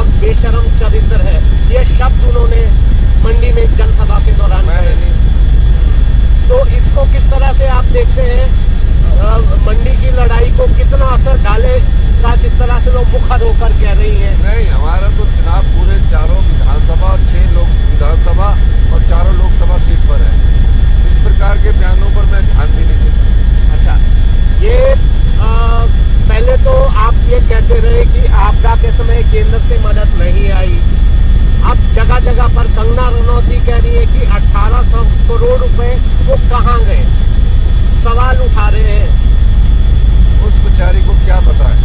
और बेशरम चरित्र है। ये शब्द उन्होंने मंडी में एक जनसभा के दौरान तो इसको किस तरह से आप देखते हैं? मंडी की लड़ाई को कितना असर डाले का जिस तरह से लोग मुखर होकर कह रही हैं। नहीं हमारा तो चुनाव पूरे चारों विधानसभा और छह लोक विधानसभा और चारों लोकसभा सीट पर है। इस प्रकार के बयानों पर मैं ध्यान भी नहीं देता। अच्छा ये अ, पहले तो आप कहते रहे कि आपदा के समय केंद्र से मदद नहीं आई। अब जगह जगह पर कंगना रनौती कह रही है कि 1800 करोड़ रुपए वो कहाँ गए? सवाल उठा रहे हैं उस बेचारी को क्या पता है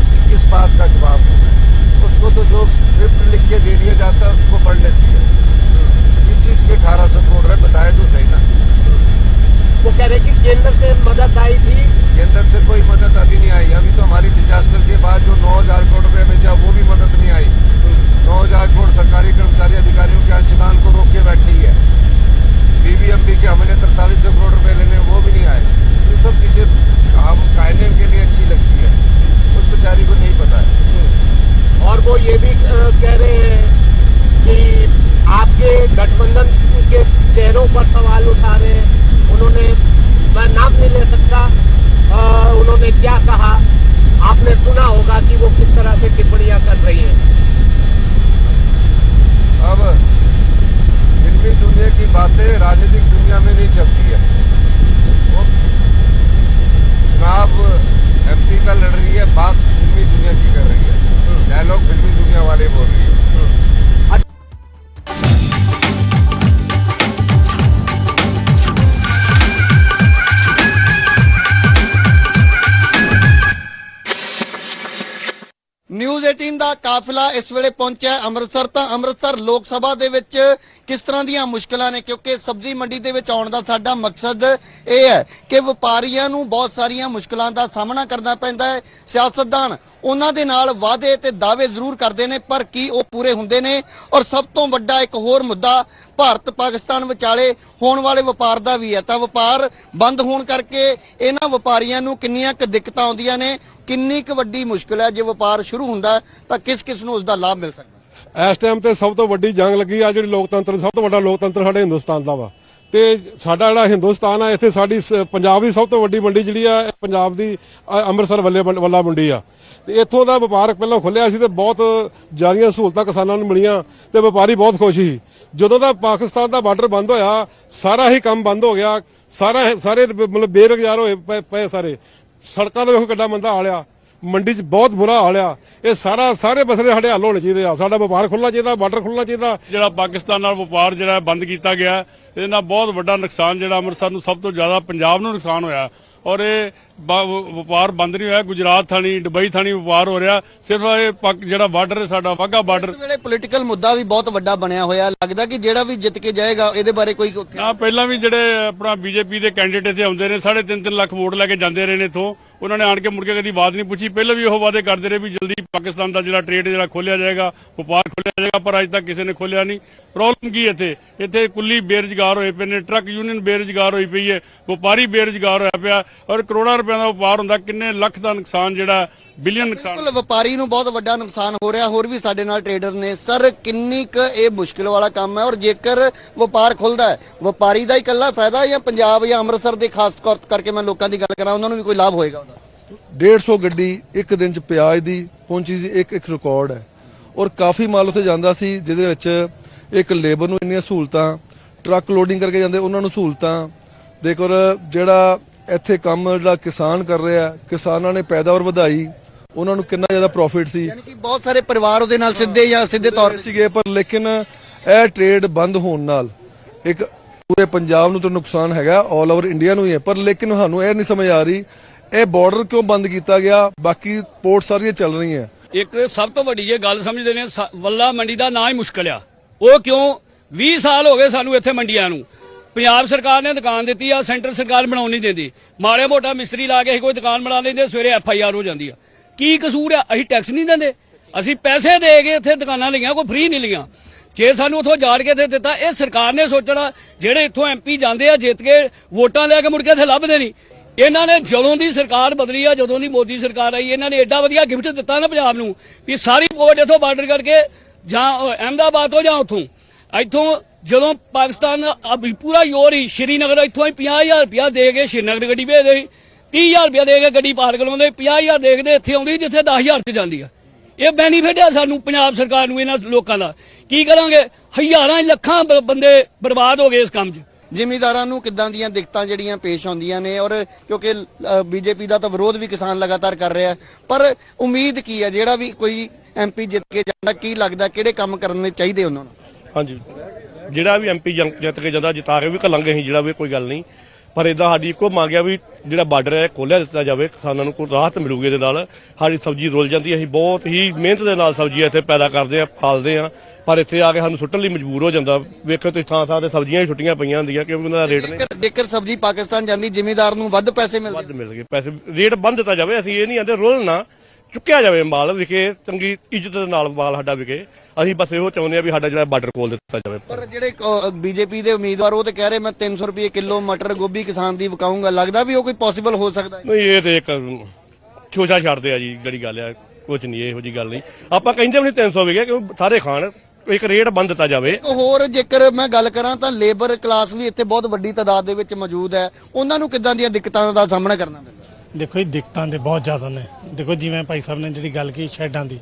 उसकी किस बात का जवाब देना है उसको तो जो स्क्रिप्ट लिख के दे दिया जाता है उसको पढ़ लेती है ये चीज़ के अठारह सौ करोड़ है बताए तो सही ना वो कह रहे कि केंद्र से मदद आई थी केंद्र से कोई मदद अभी नहीं आई अभी तो हमारी डिजास्टर के बाद जो नौ हज़ार करोड़ रुपए भेजा वो भी मदद नहीं आई नौ हज़ार करोड़ सरकारी कर्मचारी अधिकारियों के अंशदान को रोक के बैठी है बीबीएमबी के हमने तरतालीस सौ करोड़ रुपए लेने वो भी नहीं आए ये सब चीज़ें हम कहने के लिए अच्छी लगती है उस बेचारी को नहीं पता है और वो ये भी कह रहे हैं कि आपके गठबंधन के चेहरों पर सवाल उठा रहे हैं। उन्होंने मैं नाम नहीं ले सकता उन्होंने क्या कहा? आपने सुना होगा कि वो किस तरह से टिप्पणियाँ कर रही हैं। अब फिल्मी दुनिया की बातें राजनीतिक दुनिया में नहीं चलती है। वो चुनाव एमपी का लड़ रही है बात फिल्मी दुनिया की कर रही है। डायलॉग फिल्मी Valeu, mano. ਕਾਫਿਲਾ ਇਸ ਵੇਲੇ ਪਹੁੰਚਿਆ ਅੰਮ੍ਰਿਤਸਰ, ਤਾਂ ਅੰਮ੍ਰਿਤਸਰ ਲੋਕ ਸਭਾ ਦੇ ਵਿੱਚ ਕਿਸ ਤਰ੍ਹਾਂ ਦੀਆਂ ਮੁਸ਼ਕਲਾਂ ਨੇ? ਕਿਉਂਕਿ ਸਬਜ਼ੀ ਮੰਡੀ ਦੇ ਵਿੱਚ ਆਉਣ ਦਾ ਸਾਡਾ ਮਕਸਦ ਇਹ ਹੈ ਕਿ ਵਪਾਰੀਆਂ ਨੂੰ ਬਹੁਤ ਸਾਰੀਆਂ ਮੁਸ਼ਕਲਾਂ ਦਾ ਸਾਹਮਣਾ ਕਰਨਾ ਪੈਂਦਾ ਹੈ। ਸਿਆਸਤਦਾਨ ਉਹਨਾਂ ਦੇ ਨਾਲ ਵਾਅਦੇ ਤੇ ਦਾਅਵੇ ਜ਼ਰੂਰ ਕਰਦੇ ਨੇ, ਪਰ ਕੀ ਉਹ ਪੂਰੇ ਹੁੰਦੇ ਨੇ? ਔਰ ਸਭ ਤੋਂ ਵੱਡਾ ਇੱਕ ਹੋਰ ਮੁੱਦਾ, ਭਾਰਤ ਪਾਕਿਸਤਾਨ ਵਿਚਾਲੇ ਹੋਣ ਵਾਲੇ ਵਪਾਰ ਦਾ ਵੀ ਹੈ। ਤਾਂ ਵਪਾਰ ਬੰਦ ਹੋਣ ਕਰਕੇ ਇਹਨਾਂ ਵਪਾਰੀਆਂ ਨੂੰ ਕਿੰਨੀਆਂ ਕੁ ਦਿੱਕਤਾਂ ਆਉਂਦੀਆਂ ਨੇ? ਕਿੰਨੀ ਕੁ ਵੱਡੀ ਮੁਸ਼ਕਲ ਹੈ, ਜੇ ਵਪਾਰ ਸ਼ੁਰੂ ਹੁੰਦਾ ਤਾਂ ਕਿਸ ਕਿਸ ਨੂੰ ਉਸ ਦਾ ਲਾਭ ਮਿਲ ਸਕਦਾ ਇਸ ਟਾਈਮ ਤੇ ਸਭ ਤੋਂ ਵੱਡੀ ਜੰਗ ਲੱਗੀ ਆ ਜਿਹੜੀ ਲੋਕਤੰਤਰ, ਸਭ ਤੋਂ ਵੱਡਾ ਲੋਕਤੰਤਰ ਸਾਡੇ ਹਿੰਦੁਸਤਾਨ ਦਾ ਵਾ। ਤੇ ਸਾਡਾ ਜਿਹੜਾ ਹਿੰਦੁਸਤਾਨ ਆ, ਇੱਥੇ ਸਾਡੀ ਪੰਜਾਬ ਦੀ ਸਭ ਤੋਂ ਵੱਡੀ ਮੰਡੀ ਜਿਹੜੀ ਆ ਪੰਜਾਬ ਦੀ ਅੰਮ੍ਰਿਤਸਰ ਵੱਲੇ ਵੱਲਾ ਮੰਡੀ ਆ। ਤੇ ਇੱਥੋਂ ਦਾ ਵਪਾਰ ਪਹਿਲਾਂ ਖੁੱਲਿਆ ਸੀ ਤੇ ਬਹੁਤ ਜ਼ਿਆਦੀਆਂ ਸਹੂਲਤਾਂ ਕਿਸਾਨਾਂ ਨੂੰ ਮਿਲੀਆਂ ਤੇ ਵਪਾਰੀ ਬਹੁਤ ਖੁਸ਼ ਸੀ। ਜਦੋਂ ਦਾ ਪਾਕਿਸਤਾਨ ਦਾ ਬਾਰਡਰ ਬੰਦ ਹੋਇਆ, ਸਾਰਾ ਹੀ ਕੰਮ ਬੰਦ ਹੋ ਗਿਆ, ਸਾਰਾ ਸਾਰੇ ਮਤਲਬ ਬੇਰੁਜ਼ਗਾਰ ਹੋਏ ਪਏ ਸਾਰੇ। ਸੜਕਾਂ ਦਾ ਵੇਖੋ ਕਿੱਡਾ ਮੰਦਾ ਹਾਲ ਆ। ਮੰਡੀ 'ਚ ਬਹੁਤ ਬੁਰਾ ਹਾਲ ਆ। ਇਹ ਸਾਰਾ ਸਾਰੇ ਮਸਲੇ ਸਾਡੇ ਹੱਲ ਹੋਣੇ ਚਾਹੀਦੇ ਆ। ਸਾਡਾ ਵਪਾਰ ਖੁੱਲਣਾ ਚਾਹੀਦਾ, ਬਾਰਡਰ ਖੁੱਲਣਾ ਚਾਹੀਦਾ। ਜਿਹੜਾ ਪਾਕਿਸਤਾਨ ਨਾਲ ਵਪਾਰ ਜਿਹੜਾ ਬੰਦ ਕੀਤਾ ਗਿਆ ਇਹਦੇ ਨਾਲ ਬਹੁਤ ਵੱਡਾ ਨੁਕਸਾਨ ਜਿਹੜਾ ਅੰਮ੍ਰਿਤਸਰ ਨੂੰ ਸਭ ਤੋਂ ਜ਼ਿਆਦਾ ਪੰਜਾਬ ਨੂੰ ਨੁਕਸਾਨ ਹੋਇਆ। ਔਰ ਇਹ ਵਪਾਰ ਬੰਦ ਨਹੀਂ ਹੋਇਆ ਗੁਜਰਾਤ ਥਾਣੀ ਦੁਬਈ ਥਾਣੀ ਵਪਾਰ ਹੋ ਰਿਹਾ। ਸਿਰਫ ਇਹ ਪਾਕ- ਜਿਹੜਾ ਬਾਰਡਰ ਹੈ ਸਾਡਾ ਵਾਹਗਾ ਬਾਰਡਰ। ਇਸ ਵੇਲੇ ਪੋਲੀਟੀਕਲ ਮੁੱਦਾ ਵੀ ਬਹੁਤ ਵੱਡਾ ਬਣਿਆ ਹੋਇਆ। ਲੱਗਦਾ ਕਿ ਜਿਹੜਾ ਵੀ ਜਿੱਤ ਕੇ ਜਾਏਗਾ ਇਹਦੇ ਬਾਰੇ ਕੋਈ ਨਾ ਪਹਿਲਾਂ ਵੀ ਜਿਹੜੇ ਆਪਣਾ ਬੀਜੇਪੀ ਦੇ ਕੈਂਡੀਡੇਟ ਇੱਥੇ ਆਉਂਦੇ ਨੇ 3.5 ਲੱਖ ਵੋਟ ਲੈ ਕੇ ਜਾਂਦੇ ਰਹੇ ਨੇ ਇਥੋਂ। ਉਹਨਾਂ ਨੇ ਆਣ ਕੇ ਮੁੜ ਕੇ ਕਦੀ ਬਾਤ ਨਹੀਂ ਪੁੱਛੀ। ਪਹਿਲਾਂ ਵੀ ਉਹ ਵਾਅਦੇ ਕਰਦੇ ਰਹੇ ਵੀ ਜਲਦੀ ਪਾਕਿਸਤਾਨ ਦਾ ਜਿਹੜਾ ਟ੍ਰੇਡ ਜਿਹੜਾ ਖੋਲਿਆ ਜਾਏਗਾ ਵਪਾਰ ਖੋਲਿਆ ਜਾਏਗਾ ਪਰ ਅਜੇ ਤੱਕ ਕਿਸੇ ਨੇ ਖੋਲਿਆ ਨਹੀਂ। ਪ੍ਰੋਬਲਮ ਕੀ ਇੱਥੇ? ਇੱਥੇ ਕੁੱਲੀ ਬੇਰੁਜ਼ਗਾਰ ਹੋਏ ਪਏ ਨੇ ਟਰੱਕ ਯੂਨੀਅਨ ਬੇਰੁਜ਼ਗਾਰ ਹੋਈ ਪਈ ਹੈ ਵਪਾਰੀ ਬੇਰੁਜ਼ਗਾਰ ਹੋਇਆ ਪਿਆ ਔਰ ਕਰੋੜਾਂ ਰੁਪਏ ਦਾ ਵਪਾਰ ਹੁੰਦਾ ਕਿੰਨੇ ਲੱਖ ਦਾ ਨੁਕਸਾਨ ਜਿਹੜਾ ਬਿਲੀਅਨ ਨੁਕਸਾਨ। ਬਿਲਕੁਲ ਵਪਾਰੀ ਨੂੰ ਬਹੁਤ ਵੱਡਾ ਨੁਕਸਾਨ ਹੋ ਰਿਹਾ। ਹੋਰ ਵੀ ਸਾਡੇ ਨਾਲ ਟ੍ਰੇਡਰ ਨੇ। ਸਰ ਕਿੰਨੀ ਕੁ ਇਹ ਮੁਸ਼ਕਿਲ ਵਾਲਾ ਕੰਮ ਹੈ? ਔਰ ਜੇਕਰ ਵਪਾਰ ਖੁੱਲਦਾ ਹੈ ਵਪਾਰੀ ਦਾ ਹੀ ਇਕੱਲਾ ਫਾਇਦਾ ਜਾਂ ਪੰਜਾਬ ਜਾਂ ਅੰਮ੍ਰਿਤਸਰ ਦੇ ਖਾਸ ਤੌਰ ਕਰਕੇ ਮੈਂ ਲੋਕਾਂ ਦੀ ਗੱਲ ਕਰਾਂ ਉਹਨਾਂ ਨੂੰ ਵੀ ਕੋਈ ਲਾਭ ਹੋਏਗਾ ਉਹਦਾ? 150 ਗੱਡੀ ਇੱਕ ਦਿਨ ਚ ਪਿਆਜ਼ ਦੀ ਪਹੁੰਚੀ ਸੀ ਇੱਕ ਇੱਕ ਰਿਕਾਰਡ ਹੈ। ਔਰ ਕਾਫੀ ਮਾਲ ਉੱਥੇ ਜਾਂਦਾ ਸੀ ਜਿਹਦੇ ਵਿੱਚ ਇੱਕ ਲੇਬਰ ਨੂੰ ਇੰਨੀਆਂ ਸਹੂਲਤਾਂ ਟਰੱਕ ਲੋਡਿੰਗ ਕਰਕੇ ਜਾਂਦੇ ਉਹਨਾਂ ਨੂੰ ਸਹੂਲਤਾਂ। ਦੇਖੋ ਜਿਹੜਾ ਇੱਥੇ ਕੰਮ ਜਿਹੜਾ ਕਿਸਾਨ ਕਰ ਰਿਹਾ ਕਿਸਾਨਾਂ ਨੇ ਪੈਦਾਵਾਰ ਵਧਾਈ ਉਹਨਾਂ ਨੂੰ ਕਿੰਨਾ ਜ਼ਿਆਦਾ ਪ੍ਰੋਫਿਟ ਸੀ। ਯਾਨੀ ਕਿ ਬਹੁਤ ਸਾਰੇ ਪਰਿਵਾਰ ਉਹਦੇ ਨਾਲ ਸਿੱਧੇ ਜਾਂ ਸਿੱਧੇ ਤੌਰ ਤੇ ਸੀਗੇ ਪਰ ਲੇਕਿਨ ਇਹ ਟ੍ਰੇਡ ਬੰਦ ਹੋਣ ਨਾਲ ਇੱਕ ਪੂਰੇ ਪੰਜਾਬ ਨੂੰ ਤਾਂ ਨੁਕਸਾਨ ਹੈਗਾ 올 ਓਵਰ ਇੰਡੀਆ ਨੂੰ ਹੀ ਹੈ। ਪਰ ਲੇਕਿਨ ਸਾਨੂੰ ਇਹ ਨਹੀਂ ਸਮਝ ਆ ਰਹੀ ਇਹ ਬਾਰਡਰ ਕਿਉਂ ਬੰਦ ਕੀਤਾ ਗਿਆ ਬਾਕੀ ਪੋਰਟ ਸਾਰੀਆਂ ਚੱਲ ਰਹੀਆਂ। ਇੱਕ ਸਭ ਤੋਂ ਵੱਡੀ ਜੇ ਗੱਲ ਸਮਝਦੇ ਨੇ ਸ- ਵੱਲਾ ਮੰਡੀ ਦਾ ਨਾਂ ਹੀ ਮੁਸ਼ਕਲ ਆ। ਉਹ ਕਿਉਂ? 20 ਸਾਲ ਹੋ ਗਏ ਸਾਨੂੰ ਇੱਥੇ ਮੰਡੀਆਂ ਨੂੰ। ਪੰਜਾਬ ਸਰਕਾਰ ਨੇ ਦੁਕਾਨ ਦਿੱਤੀ ਆ, ਸੈਂਟਰ ਸਰਕਾਰ ਬਣਾਉਣ ਨਹੀਂ ਦਿੰਦੀ। ਮਾੜੇ ਮੋਟਾ ਮਿਸਤਰੀ ਲਾ ਕੇ ਅਸੀਂ ਕੋਈ ਦੁਕਾਨ ਬਣਾ ਲੈਂਦੇ, ਸਵੇਰੇ ਐਫ ਆਈ ਆਰ ਹੋ ਜਾਂਦੀ ਆ। ਕੀ ਕਸੂਰ ਆ? ਅਸੀਂ ਟੈਕਸ ਨਹੀਂ ਦਿੰਦੇ। ਅਸੀਂ ਪੈਸੇ ਦੇ ਕੇ ਇੱਥੇ ਦੁਕਾਨਾਂ ਲਈਆਂ, ਕੋਈ ਫ੍ਰੀ ਨਹੀਂ ਲਈਆਂ। ਜੇ ਸਾਨੂੰ ਉਥੋਂ ਜਾੜ ਕੇ ਇੱਥੇ ਦਿੱਤਾ, ਇਹ ਸਰਕਾਰ ਨੇ ਸੋਚਣਾ, ਜਿਹੜੇ ਇੱਥੋਂ ਐਮਪੀ ਜਾਂਦੇ ਆ, ਜਿੱਤ ਕੇ ਵੋਟਾਂ ਲੈ ਕੇ ਮੁੜ ਕੇ ਇੱਥੇ ਲੱਭਦੇ ਨਹੀਂ। ਇਹਨਾਂ ਨੇ ਜਦੋਂ ਦੀ ਸਰਕਾਰ ਬਦਲੀ ਆ, ਜਦੋਂ ਦੀ ਮੋਦੀ ਸਰਕਾਰ ਆਈ, ਇਹਨਾਂ ਨੇ ਐਡਾ ਵਧੀਆ ਗਿਫਟ ਦਿੱਤਾ ਨਾ ਪੰਜਾਬ ਨੂੰ, ਵੀ ਸਾਰੀ ਵੋਟ ਇੱਥੋਂ ਬਾਰਡਰ ਕਰਕੇ ਜਾਂ ਅਹਿਮਦਾਬਾਦ ਤੋਂ ਜਾਂ ਉਥੋਂ। ਇੱਥੋਂ ਜਦੋਂ ਪਾਕਿਸਤਾਨ ਅਭੀ ਪੂਰਾ ਯੋਰ ਹੀ ਸ਼੍ਰੀਨਗਰ ਇੱਥੋਂ ਹੀ 50000 ਰੁਪਇਆ ਦੇ ਕੇ ਸ਼੍ਰੀਨਗਰ ਗੱਡੀ ਭੇਜਦੇ ਸੀ 30000 ਰੁਪਇਆ ਦੇ ਕੇ ਗੱਡੀ ਪਾਰ ਕਰਾਉਂਦੇ 50000 ਦੇ ਕੇ ਇੱਥੇ ਆਉਂਦੀ ਜਿੱਥੇ 10000 ਚ ਜਾਂਦੀ ਆ। ਇਹ ਬੈਨੀਫਿਟ ਆ ਸਾਨੂੰ ਪੰਜਾਬ ਸਰਕਾਰ ਨੂੰ ਇਹਨਾਂ ਲੋਕਾਂ ਦਾ। ਕੀ ਕਰਾਂਗੇ? ਹਜ਼ਾਰਾਂ ਲੱਖਾਂ ਬੰਦੇ ਬਰਬਾਦ ਹੋ ਗਏ ਇਸ ਕੰਮ 'ਚ। ਜ਼ਿਮੀਦਾਰਾਂ ਨੂੰ ਕਿੱਦਾਂ ਦੀਆਂ ਦਿੱਕਤਾਂ ਜਿਹੜੀਆਂ ਪੇਸ਼ ਆਉਂਦੀਆਂ ਨੇ? ਔਰ ਕਿਉਂਕਿ ਬੀਜੇਪੀ ਦਾ ਤਾਂ ਵਿਰੋਧ ਵੀ ਕਿਸਾਨ ਲਗਾਤਾਰ ਕਰ ਰਿਹਾ। ਪਰ ਉਮੀਦ ਕੀ ਹੈ ਜਿਹੜਾ ਵੀ ਕੋਈ ਐਮਪੀ ਜਿੱਤ ਕੇ ਜਾਂਦਾ ਕੀ ਲੱਗਦਾ ਕਿਹੜੇ ਕੰਮ ਕਰਨੇ ਚਾਹੀਦੇ ਉਹਨਾਂ ਨੂੰ? ਹਾਂਜੀ। ਜਿਹੜਾ ਵੀ ਐਮਪੀ ਜਿੱਤ ਕੇ ਜਾਂਦਾ ਜਿਤਾ ਕੇ ਵੀ ਘੱਲਾਂਗੇ ਅਸੀਂ ਜਿਹੜਾ ਵੀ ਕੋਈ ਗੱਲ ਨਹੀਂ। ਪਰ ਇਦਾਂ ਸਾਡੀ ਇੱਕੋ ਮੰਗ ਆ ਵੀ ਜਿਹੜਾ ਬਾਰਡਰ ਹੈ ਖੋਲਿਆ ਦਿੱਤਾ ਜਾਵੇ ਕਿਸਾਨਾਂ ਨੂੰ ਕੋਈ ਰਾਹਤ ਮਿਲੂਗੀ ਇਹਦੇ ਨਾਲ। ਸਾਡੀ ਸਬਜ਼ੀ ਰੁੱਲ ਜਾਂਦੀ ਹੈ ਅਸੀਂ ਬਹੁਤ ਹੀ ਮਿਹਨਤ ਦੇ ਨਾਲ ਸਬਜ਼ੀ ਇੱਥੇ ਪੈਦਾ ਕਰਦੇ ਆ ਪਾਲਦੇ ਆ ਪਰ ਇੱਥੇ ਆ ਕੇ ਸਾਨੂੰ ਸੁੱਟਣ ਲਈ ਮਜਬੂਰ ਹੋ ਜਾਂਦਾ। ਵੇਖੋ ਤੁਸੀਂ ਥਾਂ ਥਾਂ ਤੇ ਸਬਜ਼ੀਆਂ ਹੀ ਛੁੱਟੀਆਂ ਪਈਆਂ ਹੁੰਦੀਆਂ ਕਿਉਂਕਿ ਉਹਨਾਂ ਦਾ ਰੇਟ ਨਹੀਂ। ਜੇਕਰ- ਸਬਜ਼ੀ ਪਾਕਿਸਤਾਨ ਜਾਂਦੀ ਜ਼ਿਮੀਦਾਰ ਨੂੰ ਵੱਧ ਪੈਸੇ ਮਿਲਦੇ। ਵੱਧ ਮਿਲ ਗਏ ਪੈਸੇ ਰੇਟ ਬੰਦ ਦਿੱਤਾ ਜਾਵੇ। ਅਸੀਂ ਇਹ ਨਹੀਂ ਆਂਦੇ ਰੁੱਲ ਨਾ ਚੁੱਕਿਆ ਜਾਵੇ ਮਾਲ ਵਿਕੇ ਚੰਗੀ ਇੱਜ਼ਤ ਦੇ ਨਾਲ ਮਾਲ ਸਾਡਾ ਵਿਕੇ। ਅਸੀਂ ਬਸ ਇਹੋ ਚਾਹੁੰਦੇ ਆ ਵੀ ਸਾਡਾ ਜਿਹੜਾ ਬਾਰਡਰ ਖੋਲ ਦਿੱਤਾ ਜਾਵੇ। ਪਰ ਜਿਹੜੇ ਬੀਜੇਪੀ ਦੇ ਉਮੀਦਵਾਰ ਉਹ ਤੇ ਕਹਿ ਰਹੇ ਮੈਂ 300 ਰੁਪਏ ਕਿਲੋ ਮਟਰ ਗੋਭੀ ਕਿਸਾਨ ਦੀ ਵਿਕਾਉਂਗਾ ਲੱਗਦਾ ਵੀ ਉਹ ਕੋਈ ਪੋਸੀਬਲ ਹੋ ਸਕਦਾ ਹੈ? ਨਹੀਂ ਇਹ ਤੇ ਇੱਕ ਛੋਜਾ ਛੱਡਦੇ ਆ ਜੀ ਜਿਹੜੀ ਗੱਲ ਆ ਕੁਝ ਨਹੀਂ ਇਹੋ ਜੀ ਗੱਲ ਨਹੀਂ। ਆਪਾਂ ਕਹਿੰਦੇ ਵੀ ਨਹੀਂ 300 ਵਿਗੇ ਕਿਉਂ ਸਾਰੇ ਖਾਣ ਇੱਕ ਰੇਟ ਬੰਦ ਦਿੱਤਾ ਜਾਵੇ। ਇੱਕ ਹੋਰ ਜੇਕਰ ਮੈਂ ਗੱਲ ਕਰਾਂ ਤਾਂ ਲੇਬਰ ਕਲਾਸ ਵੀ ਇੱਥੇ ਬਹੁਤ ਵੱਡੀ ਤਾਦਾਦ ਦੇ ਵਿੱਚ ਮੌਜੂਦ ਹੈ। ਉਹਨਾਂ ਨੂੰ ਕਿੱਦਾਂ ਦੀਆਂ ਦਿੱਕਤਾਂ ਦਾ ਸਾਹਮਣਾ ਕਰਨਾ ਪੈਂਦਾ? ਦੇਖੋ ਇਹ ਦਿੱਕਤਾਂ ਦੇ ਬਹੁਤ ਜ਼ਿਆਦਾ ਨੇ। ਦੇਖੋ ਜਿਵੇਂ ਭਾਈ ਸਾਹਿਬ ਨੇ ਜਿਹੜੀ ਗੱਲ ਕੀਤੀ ਸ਼ੈਡਾਂ ਦੀ।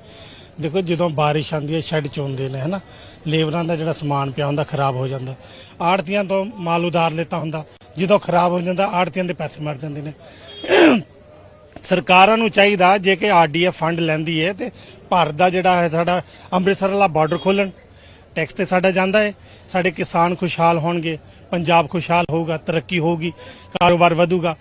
ਦੇਖੋ, ਜਦੋਂ ਬਾਰਿਸ਼ ਆਉਂਦੀ ਹੈ, ਸ਼ੈੱਡ ਚੋਂਦੇ ਨੇ, ਹਨਾ? ਲੇਬਰਾਂ ਦਾ ਜਿਹੜਾ ਸਮਾਨ ਪਿਆ ਹੁੰਦਾ, ਖਰਾਬ ਹੋ ਜਾਂਦਾ। ਆੜਤੀਆਂ ਤੋਂ ਮਾਲ ਉਧਾਰ ਲੈਤਾ ਹੁੰਦਾ। ਜਦੋਂ ਖਰਾਬ ਹੋ ਜਾਂਦਾ, ਆੜਤੀਆਂ ਦੇ ਪੈਸੇ ਮਰ ਜਾਂਦੇ ਨੇ। ਸਰਕਾਰਾਂ ਨੂੰ ਚਾਹੀਦਾ, ਜੇ ਕਿ ਆਰਡੀਐਫ ਫੰਡ ਲੈਂਦੀ ਹੈ ਤੇ ਭਾਰਤ ਦਾ ਜਿਹੜਾ ਹੈ, ਸਾਡਾ ਅੰਮ੍ਰਿਤਸਰ ਵਾਲਾ ਬਾਰਡਰ ਖੋਲਣ ਟੈਕਸ ਤੇ ਸਾਡਾ ਜਾਂਦਾ ਹੈ ਸਾਡੇ ਕਿਸਾਨ ਖੁਸ਼ਹਾਲ ਹੋਣਗੇ। ਪੰਜਾਬ ਖੁਸ਼ਹਾਲ ਹੋਊਗਾ, ਤਰੱਕੀ ਹੋਊਗੀ, ਕਾਰੋਬਾਰ ਵਧੂਗਾ।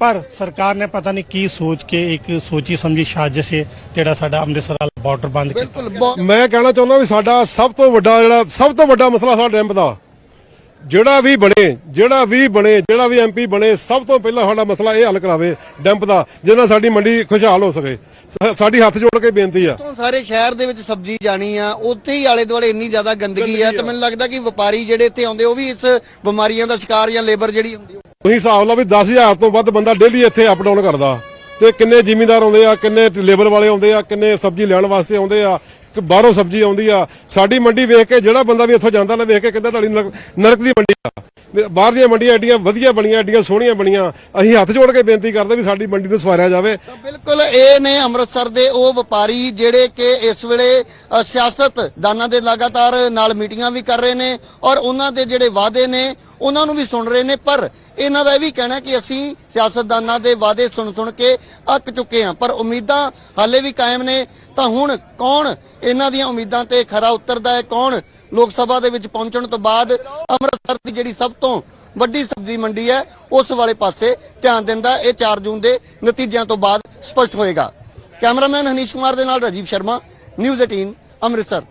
ਪਰ ਸਰਕਾਰ ਨੇ ਪਤਾ ਨਹੀਂ ਕੀ ਸੋਚ ਕੇ, ਇੱਕ ਸੋਚੀ ਸਮਝੀ ਸਾਜ਼ਿਸ਼ ਹੈ ਜਿਹੜਾ ਸਾਡਾ ਅੰਮ੍ਰਿਤਸਰ ਵਾਲਾ ਬਾਰਡਰ ਬੰਦ ਕੀਤਾ। ਬਿਲਕੁਲ ਮੈਂ ਕਹਿਣਾ ਚਾਹੁੰਦਾ ਵੀ ਸਾਡਾ ਸਭ ਤੋਂ ਵੱਡਾ ਜਿਹੜਾ ਸਭ ਤੋਂ ਵੱਡਾ ਮਸਲਾ ਸਾਡਾ ਡੈਂਪ ਦਾ। ਜਿਹੜਾ ਵੀ ਬਣੇ ਜਿਹੜਾ ਵੀ ਬਣੇ ਜਿਹੜਾ ਵੀ ਐਮਪੀ ਬਣੇ ਸਭ ਤੋਂ ਪਹਿਲਾਂ ਸਾਡਾ ਮਸਲਾ ਇਹ ਹੱਲ ਕਰਾਵੇ ਡੈਂਪ ਦਾ ਨਾਲ ਸਾਡੀ ਮੰਡੀ ਖੁਸ਼ਹਾਲ ਹੋ ਸਕੇ। ਸਾਡੀ ਹੱਥ ਜੋੜ ਕੇ ਬੇਨਤੀ ਆ। ਤੋਂ ਸਾਰੇ ਸ਼ਹਿਰ ਦੇ ਵਿੱਚ ਸਬਜ਼ੀ ਜਾਣੀ ਆ ਉੱਥੇ ਹੀ ਆਲੇ ਦੁਆਲੇ ਇੰਨੀ ਜ਼ਿਆਦਾ ਗੰਦਗੀ ਹੈ ਤੇ ਮੈਨੂੰ ਲੱਗਦਾ ਕਿ ਵਪਾਰੀ ਜਿਹੜੇ ਇੱਥੇ ਆਉਂਦੇ ਉਹ ਵੀ ਇਸ ਬਿਮਾਰੀਆਂ ਦਾ ਸ਼ਿਕਾਰ ਜਾਂ ਲੇਬਰ ਜਿਹੜੀ ਹੁੰਦੀ ਉਹ ਤੁਸੀਂ ਹਿਸਾਬ ਲਾ ਵੀ 10000 ਤੋਂ ਵੱਧ ਬੰਦਾ ਡੇਲੀ ਇੱਥੇ ਅਪ ਡਾਊਨ ਕਰਦਾ। ਤੇ ਕਿੰਨੇ ਜ਼ਿਮੀਂਦਾਰ ਆਉਂਦੇ ਆ ਕਿੰਨੇ ਲੇਬਰ ਵਾਲੇ ਆਉਂਦੇ ਆ ਕਿੰਨੇ ਸਬਜ਼ੀ ਲੈਣ ਵਾਸਤੇ ਆਉਂਦੇ ਆ ਕਿ ਬਾਹਰੋਂ ਸਬਜ਼ੀ ਆਉਂਦੀ ਆ। ਸਾਡੀ ਮੰਡੀ ਵੇਖ ਕੇ ਜਿਹੜਾ ਬੰਦਾ ਵੀ ਇੱਥੋਂ ਜਾਂਦਾ ਨਾ ਵੇਖ ਕੇ ਕਹਿੰਦਾ ਤੁਹਾਡੀ ਨਰਕ ਦੀ ਮੰਡੀ ਆ। ਬਾਹਰ ਦੀਆਂ ਮੰਡੀਆਂ ਐਡੀਆਂ ਵਧੀਆ ਬਣੀਆਂ ਐਡੀਆਂ ਸੋਹਣੀਆਂ ਬਣੀਆਂ। ਅਸੀਂ ਹੱਥ ਜੋੜ ਕੇ ਬੇਨਤੀ ਕਰਦੇ ਵੀ ਸਾਡੀ ਮੰਡੀ ਨੂੰ ਸਵਾਰਿਆ ਜਾਵੇ। ਬਿਲਕੁਲ ਇਹ ਨੇ ਅੰਮ੍ਰਿਤਸਰ ਦੇ ਉਹ ਵਪਾਰੀ ਜਿਹੜੇ ਕਿ ਇਸ ਵੇਲੇ ਅ, ਸਿਆਸਤਦਾਨਾਂ ਦੇ ਲਗਾਤਾਰ ਨਾਲ ਮੀਟਿੰਗਾਂ ਵੀ ਕਰ ਰਹੇ ਨੇ ਔਰ ਉਹਨਾਂ ਦੇ ਜਿਹੜੇ ਵਾਅਦੇ ਨੇ ਉਹਨਾਂ ਨੂੰ ਵੀ ਸੁਣ ਰਹੇ ਨੇ। ਪਰ ਇਹਨਾਂ ਦਾ ਇਹ ਵੀ ਕਹਿਣਾ ਕਿ ਅਸੀਂ ਸਿਆਸਤਦਾਨਾਂ ਦੇ ਵਾਅਦੇ ਸੁਣ ਸੁਣ ਕੇ ਅੱਕ ਚੁੱਕੇ ਹਾਂ। ਪਰ ਉਮੀਦਾਂ ਹਾਲੇ ਵੀ ਕਾਇਮ ਨੇ। ਤਾਂ ਹੁਣ ਕੌਣ ਇਹਨਾਂ ਦੀਆਂ ਉਮੀਦਾਂ ਤੇ ਖਰਾ ਉਤਰਦਾ ਹੈ? ਕੌਣ ਲੋਕ ਸਭਾ ਦੇ ਵਿੱਚ ਪਹੁੰਚਣ ਤੋਂ ਬਾਅਦ ਅੰਮ੍ਰਿਤਸਰ ਦੀ ਜਿਹੜੀ ਸਭ ਤੋਂ ਵੱਡੀ ਸਬਜ਼ੀ ਮੰਡੀ ਹੈ, ਉਸ ਵਾਲੇ ਪਾਸੇ ਧਿਆਨ ਦਿੰਦਾ ਇਹ 4 ਜੂਨ ਦੇ ਨਤੀਜਿਆਂ ਤੋਂ ਬਾਅਦ ਸਪਸ਼ਟ ਹੋਏਗਾ। ਕੈਮਰਾਮੈਨ ਹਨੀਸ਼ ਕੁਮਾਰ ਦੇ ਨਾਲ ਰਾਜੀਵ ਸ਼ਰਮਾ, ਨਿਊਜ਼ 18 ਅੰਮ੍ਰਿਤਸਰ।